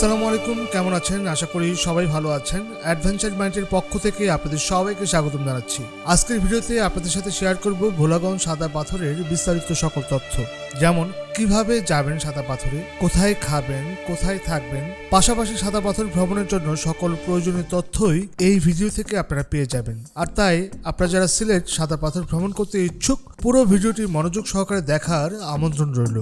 আসসালামু আলাইকুম, কেমন আছেন? আশা করি সবাই ভালো আছেন। অ্যাডভেঞ্চার মাইন্ডের পক্ষ থেকে আপনাদের সবাইকে স্বাগতম জানাচ্ছি। আজকের ভিডিওতে আপনাদের সাথে শেয়ার করব ভোলাগঞ্জ সাদা পাথরের বিস্তারিত সকল তথ্য। যেমন, কীভাবে যাবেন সাদা পাথরে, কোথায় খাবেন, কোথায় থাকবেন, পাশাপাশি সাদা পাথর ভ্রমণের জন্য সকল প্রয়োজনীয় তথ্যই এই ভিডিও থেকে আপনারা পেয়ে যাবেন। আর তাই, আপনারা যারা সিলেট সাদা পাথর ভ্রমণ করতে ইচ্ছুক, পুরো ভিডিওটি মনোযোগ সহকারে দেখার আমন্ত্রণ রইল।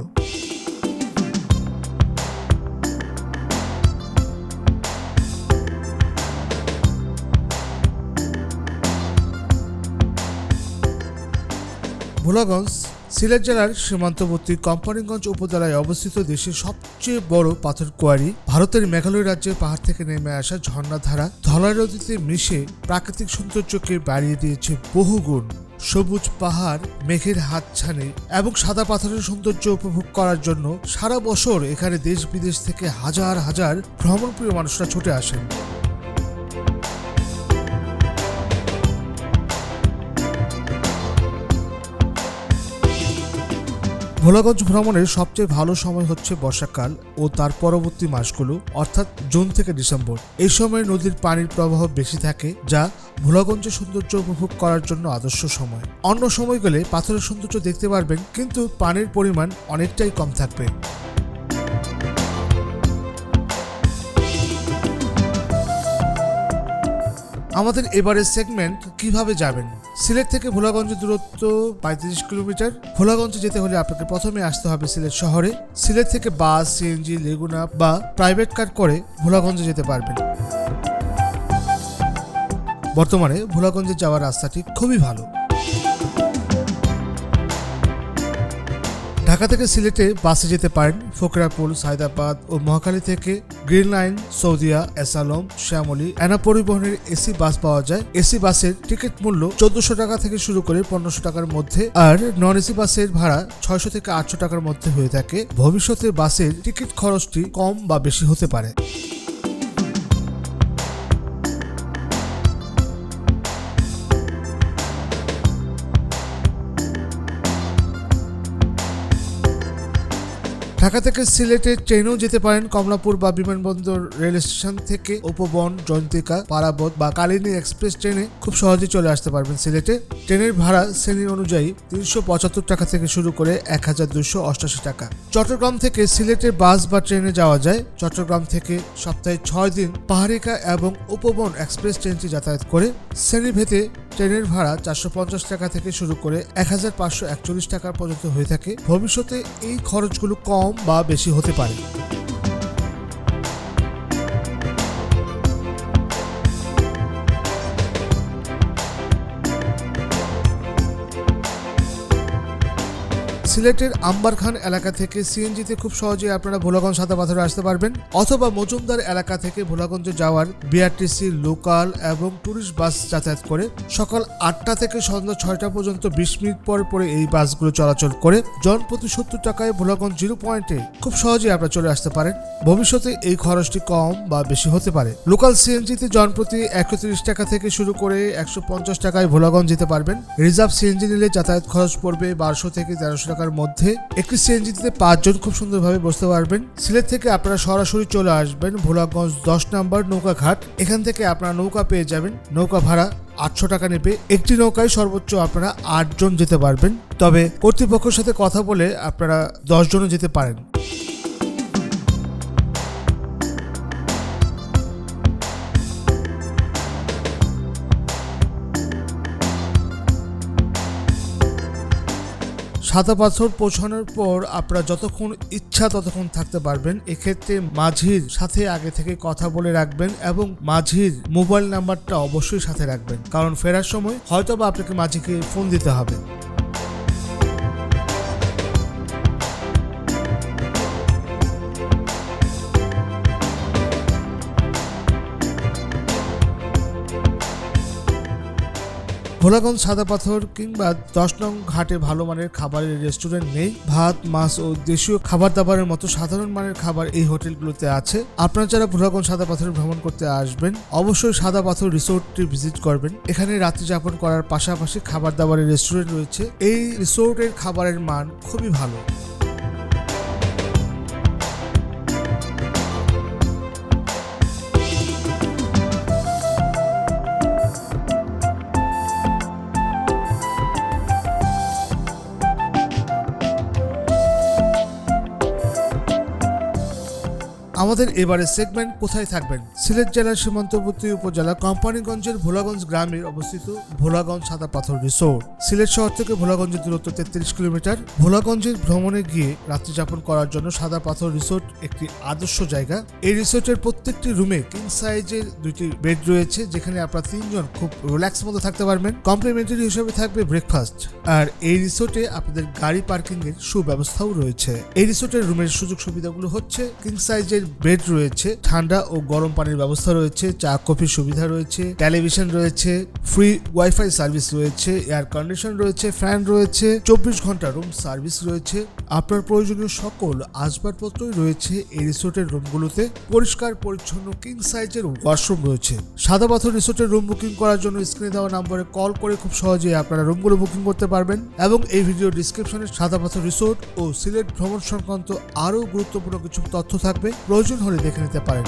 ভোলাগঞ্জ, সিলেট জেলার সীমান্তবর্তী কোম্পানিগঞ্জ উপজেলায় অবস্থিত দেশের সবচেয়ে বড় পাথর কোয়ারি ভারতের মেঘালয় রাজ্যের পাহাড় থেকে নেমে আসা ঝর্ণাধারা ধলাই নদীতে মিশে প্রাকৃতিক সৌন্দর্যকে বাড়িয়ে দিয়েছে বহুগুণ। সবুজ পাহাড়, মেঘের হাতছানি এবং সাদা পাথরের সৌন্দর্য উপভোগ করার জন্য সারা বছর এখানে দেশ বিদেশ থেকে হাজার হাজার ভ্রমণপ্রিয় মানুষরা ছুটে আসেন। ভোলাগঞ্জ ভ্রমণের সবচেয়ে ভালো সময় হচ্ছে বর্ষাকাল ও তার পরবর্তী মাসগুলো, অর্থাৎ জুন থেকে ডিসেম্বর। এই সময় নদীর পানির প্রবাহ বেশি থাকে, যা ভোলাগঞ্জের সৌন্দর্য উপভোগ করার জন্য আদর্শ সময়। অন্য সময় গেলে পাথরের সৌন্দর্য দেখতে পারবেন, কিন্তু পানির পরিমাণ অনেকটাই কম থাকবে। আমাদের এবারের সেগমেন্ট কীভাবে যাবেন? সিলেট থেকে ভোলাগঞ্জ দূরত্ব পঁয়ত্রিশ কিলোমিটার। ভোলাগঞ্জে যেতে হলে আপনাকে প্রথমে আসতে হবে সিলেট শহরে। সিলেট থেকে বাস সিএনজি লেগুনা বা প্রাইভেট কার করে ভোলাগঞ্জে যেতে পারবেন। বর্তমানে ভোলাগঞ্জে যাওয়ার রাস্তাটি খুবই ভালো। ঢাকা থেকে সিলেটে বাসে যেতে পারেন ফোকরাপুল সায়দাবাদ ও মহাখালী থেকে গ্রিন লাইন, সৌদিয়া, এসালম, শ্যামলি এনা পরিবহনের এসি বাস পাওয়া যায়। এসি বাসের টিকিট মূল্য চোদ্দশো টাকা থেকে শুরু করে পনেরোশো টাকার মধ্যে আর নন এসি বাসের ভাড়া ছয়শো থেকে আটশো টাকার মধ্যে হয়ে থাকে। ভবিষ্যতে বাসের টিকিট খরচটি কম বা বেশি হতে পারে। ঢাকা থেকে সিলেটে ট্রেনেও যেতে পারেন কমলাপুর বা বিমানবন্দর রেল স্টেশন থেকে উপবন, জয়ন্তিকা, পারাবত বা কালিনী এক্সপ্রেস ট্রেনে খুব সহজে চলে আসতে পারবেন সিলেটে। ট্রেনের ভাড়া শ্রেণি অনুযায়ী তিনশো পঁচাত্তর টাকা থেকে শুরু করে এক হাজার দুশো অষ্টাশি টাকা। চট্টগ্রাম থেকে সিলেটে বাস বা ট্রেনে যাওয়া যায়। চট্টগ্রাম থেকে সপ্তাহে ছয় দিন পাহাড়িকা এবং উপবন এক্সপ্রেস ট্রেনটি যাতায়াত করে। শ্রেণীভেদে ট্রেনের ভাড়া চারশো পঞ্চাশ টাকা থেকে শুরু করে এক হাজার পাঁচশো একচল্লিশ টাকা পর্যন্ত হয়ে থাকে। ভবিষ্যতে এই খরচগুলো কম বা বেশি হতে পারে। সিলেটের আম্বারখান এলাকা থেকে সিএনজিতে খুব সহজে আপনারা ভোলাগঞ্জ সাদা পাথরে আসতে পারবেন। অথবা মজুমদার এলাকা থেকে ভোলাগঞ্জে যাওয়ার বিআরটিসি লোকাল এবং ট্যুরিস্ট বাস যাতায়াত করে সকাল আটটা থেকে সন্ধ্যা ছয়টা পর্যন্ত বিশ মিনিট পর পরে এই বাসগুলো চলাচল করে জন প্রতি সত্তর টাকায় ভোলাগঞ্জ জিরো পয়েন্টে খুব সহজে আপনারা চলে আসতে পারেন। ভবিষ্যতে এই খরচটি কম বা বেশি হতে পারে। লোকাল সিএনজিতে জন প্রতি একশো টাকা থেকে শুরু করে একশো পঞ্চাশ টাকায় ভোলাগঞ্জ যেতে পারবেন। রিজার্ভ সিএনজি নিলে যাতায়াত খরচ পড়বে বারোশো থেকে তেরোশো টাকার মধ্যে একটি সিএনজিতে পাঁচজন খুব সুন্দরভাবে বসতে পারবেন। সিলেট থেকে আপনারা সরাসরি চলে আসবেন ভোলাগঞ্জ দশ নম্বর নৌকা ঘাট এখান থেকে আপনারা নৌকা পেয়ে যাবেন। নৌকা ভাড়া আটশো টাকা নেবে। একটি নৌকায় সর্বোচ্চ আপনারা আটজন যেতে পারবেন। তবে কর্তৃপক্ষের সাথে কথা বলে আপনারা দশজনও যেতে পারেন। সাদা পাথর পৌঁছানোর পর আপনারা যতক্ষণ ইচ্ছা ততক্ষণ থাকতে পারবেন। এক্ষেত্রে মাঝির সাথে আগে থেকে কথা বলে রাখবেন এবং মাঝির মোবাইল নাম্বারটা অবশ্যই সাথে রাখবেন। কারণ ফেরার সময় হয়তো বা আপনাকে মাঝিকে ফোন দিতে হবে। ভোলাগঞ্জ সাদা পাথর কিংবা দশ নং ঘাটে ভালো মানের খাবারের রেস্টুরেন্ট নেই। ভাত, মাছ ও দেশীয় খাবার দাবারের মতো সাধারণ মানের খাবার এই হোটেলগুলোতে আছে। আপনারা যারা ভোলাগঞ্জ সাদা পাথর ভ্রমণ করতে আসবেন, অবশ্যই সাদা পাথর রিসোর্টটি ভিজিট করবেন। এখানে রাত্রি যাপন করার পাশাপাশি খাবার দাবারের রেস্টুরেন্ট রয়েছে। এই রিসোর্টের খাবারের মান খুবই ভালো। আমাদের এবারে সেগমেন্ট কোথায় থাকবেন? সিলেট জেলার সীমান্তবর্তী উপজেলা কোম্পানিগঞ্জের ভোলাগঞ্জ গ্রামে অবস্থিত ভোলাগঞ্জ সাদা পাথর রিসোর্ট সিলেট শহর থেকে ভোলাগঞ্জের দূরত্ব তেত্রিশ কিলোমিটার। ভোলাগঞ্জের ভ্রমণে গিয়ে রাত্রি যাপন করার জন্য সাদা পাথর রিসোর্ট একটি আদর্শ জায়গা। এই রিসোর্টের প্রত্যেকটি রুমে কিং সাইজের দুইটি বেড রয়েছে, যেখানে আপনারা তিনজন খুব রিল্যাক্স মতো থাকতে পারবেন। কমপ্লিমেন্টারি হিসেবে থাকবে ব্রেকফাস্ট আর এই রিসোর্টে আপনাদের গাড়ি পার্কিং এর সুব্যবস্থাও রয়েছে। এই রিসোর্টের রুমের সুযোগ সুবিধাগুলো হচ্ছে কিং সাইজের বেড রয়েছে, ঠান্ডা ও গরম পানির ব্যবস্থা রয়েছে, চা, কফির সুবিধা রয়েছে, টেলিভিশন রয়েছে ফ্রি ওয়াইফাই সার্ভিস রয়েছে এয়ার কন্ডিশন রয়েছে ফ্যান রয়েছে, চব্বিশ ঘণ্টা রুম সার্ভিস রয়েছে। আপনার প্রয়োজনীয় সকল আসবাবপত্রই রয়েছে এই রিসোর্টের রুমগুলোতে পরিষ্কার, পরিচ্ছন্ন কিং সাইজের ওয়াশরুম রয়েছে। সাদা পাথর রিসোর্টের রুম বুকিং করার জন্য স্ক্রিনে দেওয়া নম্বরে কল করে খুব সহজেই আপনারা রুমগুলো বুকিং করতে পারবেন। এবং এই ভিডিও ডিসক্রিপশনে সাদা পাথর রিসোর্ট ও সিলেট ভ্রমণ সংক্রান্ত আরও গুরুত্বপূর্ণ কিছু তথ্য থাকবে। প্রয়োজন হলে দেখে নিতে পারেন।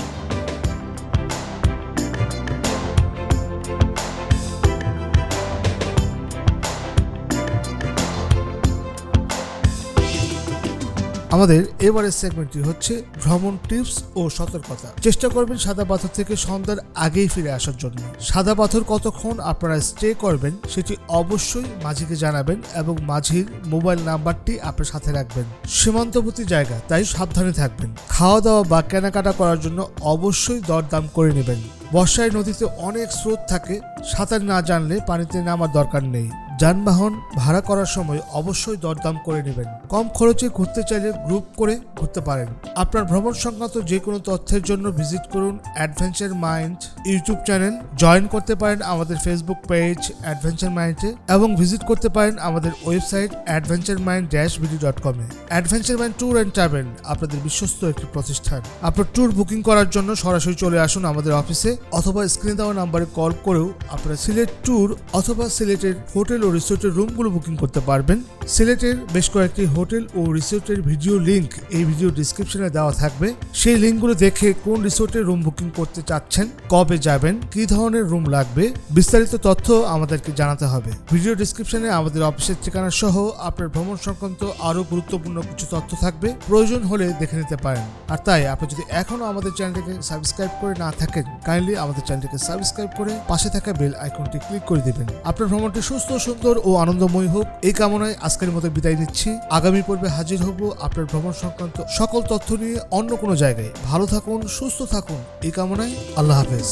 আমাদের এবারের সেগমেন্টটি হচ্ছে ভ্রমণ টিপস ও সতর্কতা। চেষ্টা করবেন সাদা পাথর থেকে সন্ধ্যার আগেই ফিরে আসার জন্য। সাদা পাথর কতক্ষণ আপনারা স্টে করবেন সেটি অবশ্যই মাঝিকে জানাবেন এবং মাঝির মোবাইল নাম্বারটি আপনার সাথে রাখবেন। সীমান্তবর্তী জায়গা, তাই সাবধানে থাকবেন। খাওয়া দাওয়া বা কেনাকাটা করার জন্য অবশ্যই দরদাম করে নেবেন। বর্ষায় নদীতে অনেক স্রোত থাকে, সাঁতার না জানলে পানিতে নামার দরকার নেই। যানবাহন ভাড়া করার সময় অবশ্যই দরদাম করে নেবেন। কম খরচে ঘুরতে চাইলে গ্রুপ করে ঘুরতে পারেন। আপনার ভ্রমণ সংক্রান্ত যে কোনো তথ্যের জন্য ভিজিট করুন adventure mind YouTube channel. Join করতে পারেন আমাদের ফেসবুক পেজ অ্যাডভেঞ্চার মাইন্ডে এবং ভিজিট করতে পারেন আমাদের website adventure mind dash BD dot কমে adventure mind tour and travel আপনাদের বিশ্বস্ত একটি প্রতিষ্ঠান। আপনার ট্যুর বুকিং করার জন্য সরাসরি চলে আসুন আমাদের অফিসে অথবা স্ক্রিনে দেওয়া নাম্বারে কল করেও আপনারা সিলেট ট্যুর অথবা সিলেটের হোটেল ও রিসোর্টের রুমগুলো বুকিং করতে পারবেন। সিলেটের বেশ কয়েকটি হোটেল ও রিসোর্টের ভিডিও লিংক এই ভিডিও ডিসক্রিপশনে দেওয়া থাকবে। সেই লিঙ্কগুলো দেখে কোন রিসোর্টের রুম বুকিং করতে চাচ্ছেন, কবে যাবেন, কী ধরনের রুম লাগবে, বিস্তারিত তথ্য আমাদেরকে জানাতে হবে। ভিডিও ডিসক্রিপশনে আমাদের অফিসের ঠিকানা সহ আপনার ভ্রমণ সংক্রান্ত আরও গুরুত্বপূর্ণ কিছু তথ্য থাকবে। প্রয়োজন হলে দেখে নিতে পারেন। আর তাই, আপনি যদি এখনও আমাদের চ্যানেলটিকে সাবস্ক্রাইব করে না থাকেন কাইন্ডলি আমাদের চ্যানেলটিকে সাবস্ক্রাইব করে পাশে থাকা বেল আইকনটি ক্লিক করে দেবেন। আপনার ভ্রমণটি সুস্থ সুন্দর ও আনন্দময় হোক, এই কামনায় আজকের মতো বিদায় নিচ্ছি। আগামী পর্বে হাজির হব আপনার ভ্রমণ সংক্রান্ত সকল তথ্য নিয়ে অন্য কোনো জায়গায়। ভালো থাকুন, সুস্থ থাকুন, এই কামনায় আল্লাহ হাফেজ।